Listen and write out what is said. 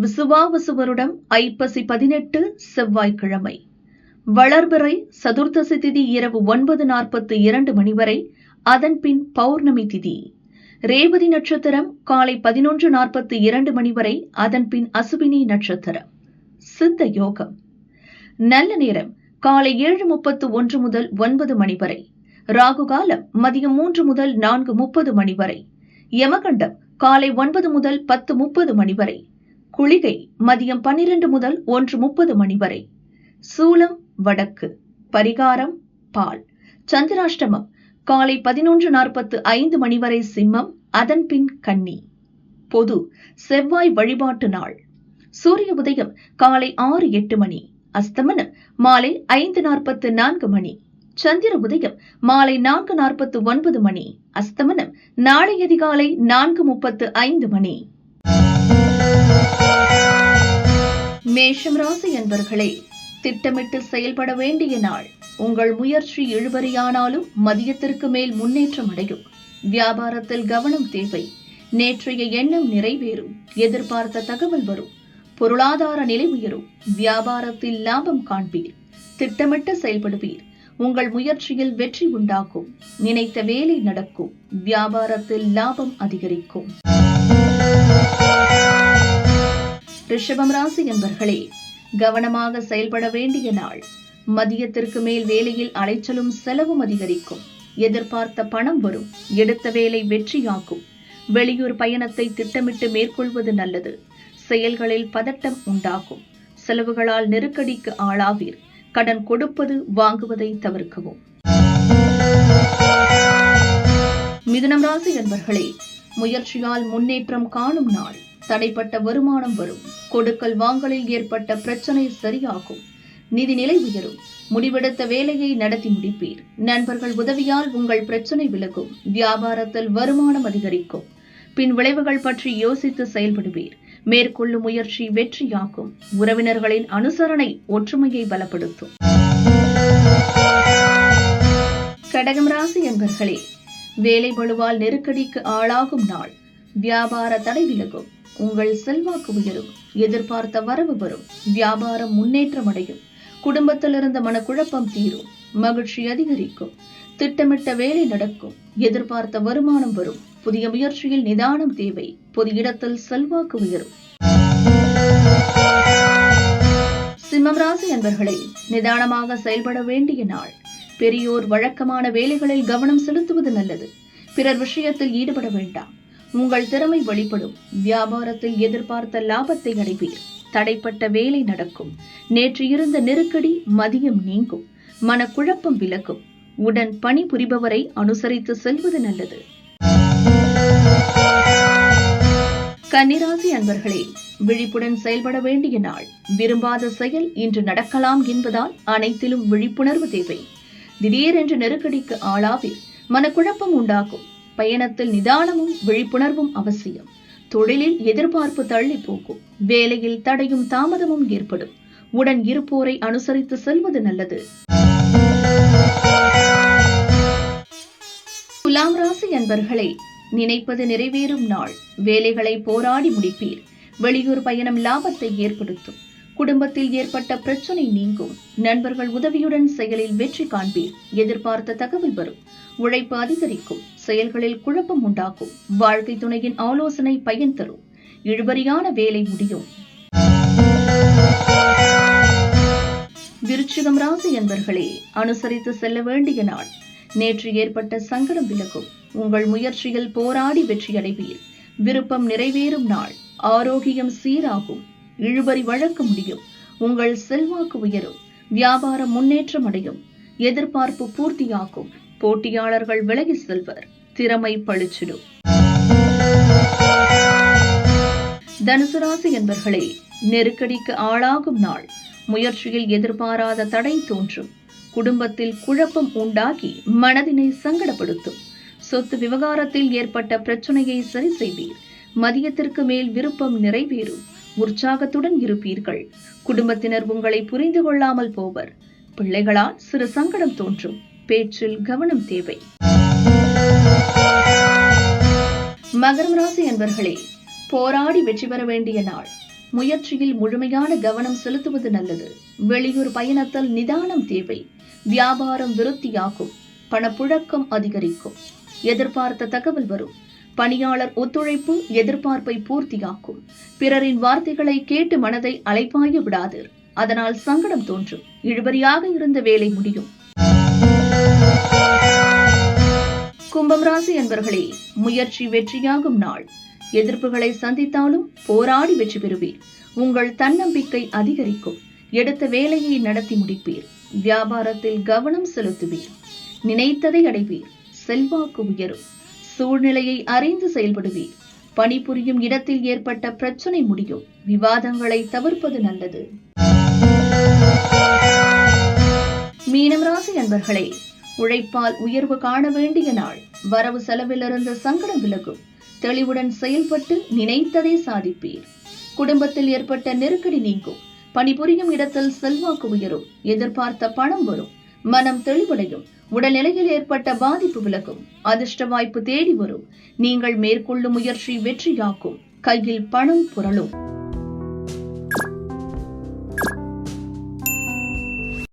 விசுவாவசுவருடம் ஐப்பசி பதினெட்டு செவ்வாய்க்கிழமை. வளர்பிறை சதுர்த்தசி திதி இரவு ஒன்பது நாற்பத்து இரண்டு மணி வரை அதன் பின் பௌர்ணமி திதி. ரேவதி நட்சத்திரம் காலை பதினொன்று நாற்பத்து இரண்டு மணி வரை அதன் பின் அசுவினி நட்சத்திரம். சித்த யோகம். நல்ல நேரம் காலை ஏழு முப்பத்து ஒன்று முதல் ஒன்பது மணி வரை. ராகு காலம் மதியம் மூன்று முதல் நான்கு முப்பது மணி வரை. யமகண்டம் காலை ஒன்பது முதல் பத்து முப்பது மணி வரை. குளிகை மதியம் பன்னிரண்டு முதல் ஒன்று முப்பது மணி வரை. சூலம் வடக்கு. பரிகாரம் பால். சந்திராஷ்டமம் காலை பதினொன்று நாற்பத்து ஐந்து மணி வரை சிம்மம் அதன் பின் கன்னி. பொது செவ்வாய் வழிபாட்டு நாள். சூரிய உதயம் காலை ஆறு எட்டு மணி. அஸ்தமனம் மாலை ஐந்து நாற்பத்து நான்கு மணி. சந்திர உதயம் மாலை நான்கு நாற்பத்து ஒன்பது மணி. அஸ்தமனம் நாளை அதிகாலை நான்கு முப்பத்து ஐந்து மணி. மேஷம் ராசி என்பர்களே திட்டமிட்டு செயல்பட வேண்டிய நாள். உங்கள் முயற்சி இழுபறியானாலும் மதியத்திற்கு மேல் முன்னேற்றம் அடையும். வியாபாரத்தில் கவனம் தேவை. நேற்றைய எண்ணம் நிறைவேறும். எதிர்பார்த்த தகவல் வரும். பொருளாதார நிலை உயரும். வியாபாரத்தில் லாபம் காண்பீர். திட்டமிட்டு செயல்படுவீர். உங்கள் முயற்சியில் வெற்றி உண்டாகும். நினைத்த வேலை நடக்கும். வியாபாரத்தில் லாபம் அதிகரிக்கும். ரிஷபம் ராசி என்பர்களே கவனமாக செயல்பட வேண்டிய நாள். மதியத்திற்கு மேல் வேலையில் அலைச்சலும் செலவும் அதிகரிக்கும். எதிர்பார்த்த பணம் வரும். எடுத்த வேலை வெற்றியாக்கும் வெளியூர் பயணத்தை திட்டமிட்டு மேற்கொள்வது நல்லது. செயல்களில் பதட்டம் உண்டாகும். செலவுகளால் நெருக்கடிக்கு ஆளாவீர். கடன் கொடுப்பது வாங்குவதை தவிர்க்கவும். மிதுனம் ராசி என்பர்களே முயற்சியால் முன்னேற்றம் காணும் நாள். தடைப்பட்ட வருமானம் வரும். கொடுக்கல் வாங்கலில் ஏற்பட்ட பிரச்சனை சரியாகும். நிதி நிலை உயரும். முடிவெடுத்த வேலையை நடத்தி முடிப்பீர். நண்பர்கள் உதவியால் உங்கள் பிரச்சனை விலகும். வியாபாரத்தில் வருமானம் அதிகரிக்கும். பின் விளைவுகள் பற்றி யோசித்து செயல்படுவீர். மேற்கொள்ளும் முயற்சி வெற்றியாகும். உறவினர்களின் அனுசரணை ஒற்றுமையை பலப்படுத்தும். கடகம் ராசி என்பர்களே வேலை வலுவால் நெருக்கடிக்கு ஆளாகும் நாள். வியாபார தடை விலகும். உங்கள் செல்வாக்கு உயரும். எதிர்பார்த்த வரவு வரும். வியாபாரம் முன்னேற்றம் அடையும் குடும்பத்தில் இருந்த மனக்குழப்பம் தீரும். மகிழ்ச்சி அதிகரிக்கும். திட்டமிட்ட வேலை நடக்கும். எதிர்பார்த்த வருமானம் வரும். புதிய முயற்சியில் நிதானம் தேவை. பொது இடத்தில் செல்வாக்கு உயரும். சிம்மம் ராசி அன்பர்களே நிதானமாக செயல்பட வேண்டிய நாள். பெரியோர் வழக்கமான வேலைகளில் கவனம் செலுத்துவது நல்லது. பிறர் விஷயத்தில் ஈடுபட வேண்டாம். உங்கள் திறமை வெளிப்படும். வியாபாரத்தில் எதிர்பார்த்த லாபத்தை அடைவீர். தடைப்பட்ட வேலை நடக்கும். நேற்று இருந்த நெருக்கடி மதியம் நீங்கும். மனக்குழப்பம் விலகும். உடன் பணி புரிபவரை அனுசரித்து செல்வது நல்லது. கன்னிராசி அன்பர்களே விழிப்புடன் செயல்பட வேண்டிய நாள். விரும்பாத செயல் இன்று நடக்கலாம் என்பதால் அனைத்திலும் விழிப்புணர்வு தேவை. திடீரென்று நெருக்கடிக்கு ஆளாவி மனக்குழப்பம் உண்டாக்கும். பயணத்தில் நிதானமும் விழிப்புணர்வும் அவசியம். தொழிலில் எதிர்பார்ப்பு தள்ளி போகும் வேலையில் தடையும் தாமதமும் ஏற்படும். உடன் இருப்போரை அனுசரித்து செல்வது நல்லது. துலாம் ராசி அன்பர்களே நினைப்பது நிறைவேறும் நாள். வேலைகளை போராடி முடிப்பீர். வெளியூர் பயணம் லாபத்தை ஏற்படுத்தும். குடும்பத்தில் ஏற்பட்ட பிரச்சனை நீங்கும். நண்பர்கள் உதவியுடன் செயலில் வெற்றி காண்பீர். எதிர்பார்த்த தகவல் வரும். உழைப்பு அதிகரிக்கும். செயல்களில் குழப்பம் உண்டாகும் வாழ்க்கை துணையின் ஆலோசனை பயன் தரும். இழுபறியான வேலை முடியும். விருச்சிகம் ராசி என்பர்களே அனுசரித்து செல்ல வேண்டிய நாள். நேற்று ஏற்பட்ட சங்கடம் விலகும். உங்கள் முயற்சியில் போராடி வெற்றியடைவீர். விருப்பம் நிறைவேறும் நாள். ஆரோக்கியம் சீராகும். இழுபறி வழங்க முடியும். உங்கள் செல்வாக்கு உயரும். வியாபாரம் முன்னேற்றம் அடையும். எதிர்பார்ப்பு பூர்த்தியாகும். போட்டியாளர்கள் விலகி செல்வர். திறமை பழிச்சிடும் தனுசு ராசி என்பர்களே நெருக்கடிக்கு ஆளாகும் நாள். முயற்சியில் எதிர்பாராத தடை தோன்றும். குடும்பத்தில் குழப்பம் உண்டாகி மனதினை சங்கடப்படுத்தும். சொத்து விவகாரத்தில் ஏற்பட்ட பிரச்சனையை சரி செய்வீர். மதியத்திற்கு மேல் விருப்பம் நிறைவேறும். உற்சாகத்துடன் இருப்பீர்கள். குடும்பத்தினர் உங்களை புரிந்து கொள்ளாமல் போவர். பிள்ளைகளால் சிறு சங்கடம் தோன்றும். பேச்சில் கவனம் தேவை. மகரம் ராசி என்பர்களே போராடி வெற்றி பெற வேண்டிய நாள். முயற்சியில் முழுமையான கவனம் செலுத்துவது நல்லது. வெளியூர் பயணத்தில் நிதானம் தேவை. வியாபாரம் விருத்தியாகும். பணப்புழக்கம் அதிகரிக்கும். எதிர்பார்த்த தகவல் வரும். பணியாளர் ஒத்துழைப்பு எதிர்பார்ப்பை பூர்த்தியாக்கும். பிறரின் வார்த்தைகளை கேட்டு மனதை அலைப்பாய விடாதீர் அதனால் சங்கடம் தோன்றும். இழுபறியாக இருந்த வேலை முடியும். கும்பம் ராசி என்பர்களே முயற்சி வெற்றியாகும் நாள். எதிர்ப்புகளை சந்தித்தாலும் போராடி வெற்றி பெறுவீர். உங்கள் தன்னம்பிக்கை அதிகரிக்கும். எடுத்த வேலையை நடத்தி முடிப்பீர். வியாபாரத்தில் கவனம் செலுத்துவீர். நினைத்ததை அடைவீர். செல்வாக்கு உயரும். சூழ்நிலையை அறிந்து செயல்படுவீர். பணிபுரியும் இடத்தில் ஏற்பட்ட பிரச்சனை முடியும். விவாதங்களை தவிர்ப்பது நல்லது. மீனம் ராசி அன்பர்களே உழைப்பால் உயர்வு காண வேண்டிய நாள். வரவு செலவிலிருந்த சங்கடம் விலகும். தெளிவுடன் செயல்பட்டு நினைத்ததை சாதிப்பீர். குடும்பத்தில் ஏற்பட்ட நெருக்கடி நீங்கும். பணிபுரியும் இடத்தில் செல்வாக்கு உயரும். எதிர்பார்த்த பணம் வரும். மனம் தெளிவடையும். உடல்நிலையில் ஏற்பட்ட பாதிப்பு விலகும். அதிர்ஷ்ட வாய்ப்பு தேடி வரும். நீங்கள் மேற்கொள்ளும் முயற்சி வெற்றியாக்கும். கையில் பணம் புரளும்.